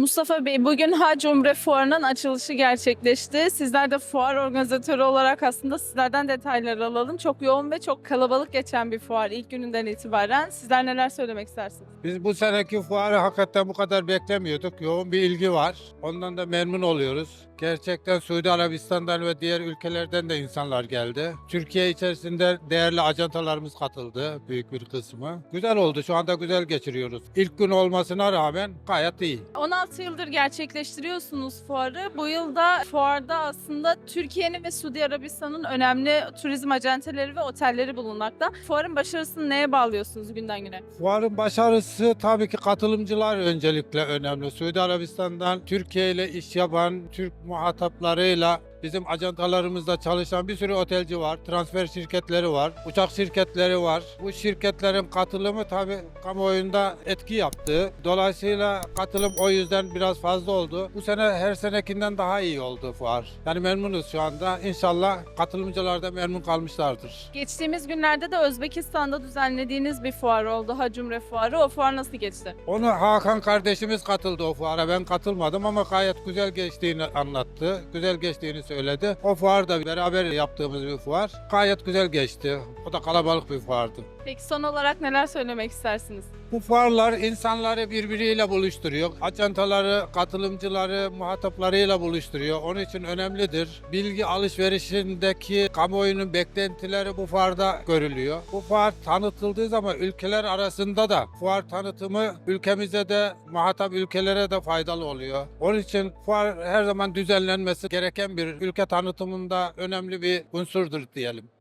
Mustafa Bey, bugün Hac Umre Fuarı'nın açılışı gerçekleşti. Sizler de fuar organizatörü olarak aslında sizlerden detaylar alalım. Çok yoğun ve çok kalabalık geçen bir fuar ilk gününden itibaren. Sizler neler söylemek istersiniz? Biz bu seneki fuarı hakikaten bu kadar beklemiyorduk. Yoğun bir ilgi var. Ondan da memnun oluyoruz. Gerçekten Suudi Arabistan'dan ve diğer ülkelerden de insanlar geldi. Türkiye içerisinde değerli ajantalarımız katıldı büyük bir kısmı. Güzel oldu. Şu anda güzel geçiriyoruz. İlk gün olmasına rağmen gayet iyi. 16 yıldır gerçekleştiriyorsunuz fuarı. Bu yılda fuarda aslında Türkiye'nin ve Suudi Arabistan'ın önemli turizm acenteleri ve otelleri bulunmakta. Fuarın başarısını neye bağlıyorsunuz günden güne? Fuarın başarısı tabii ki katılımcılar öncelikle önemli. Suudi Arabistan'dan Türkiye ile iş yapan Türk muhataplarıyla bizim ajantalarımızda çalışan bir sürü otelci var, transfer şirketleri var, uçak şirketleri var. Bu şirketlerin katılımı tabii kamuoyunda etki yaptı. Dolayısıyla katılım o yüzden biraz fazla oldu. Bu sene her senekinden daha iyi oldu fuar. Yani memnunuz şu anda. İnşallah katılımcılar da memnun kalmışlardır. Geçtiğimiz günlerde de Özbekistan'da düzenlediğiniz bir fuar oldu. Hac Umre Fuarı. O fuar nasıl geçti? Onu Hakan kardeşimiz katıldı o fuara. Ben katılmadım ama gayet güzel geçtiğini anlattı. Güzel geçtiğini söyledi. O fuar da beraber yaptığımız bir fuar. Gayet güzel geçti. O da kalabalık bir fuardı. Peki son olarak neler söylemek istersiniz? Bu fuarlar insanları birbiriyle buluşturuyor. Ajantaları, katılımcıları, muhataplarıyla buluşturuyor. Onun için önemlidir. Bilgi alışverişindeki kamuoyunun beklentileri bu fuarda görülüyor. Bu fuar tanıtıldığı zaman ülkeler arasında da fuar tanıtımı ülkemize de muhatap ülkelere de faydalı oluyor. Onun için fuar her zaman düzenlenmesi gereken bir ülke tanıtımında önemli bir unsurdur diyelim.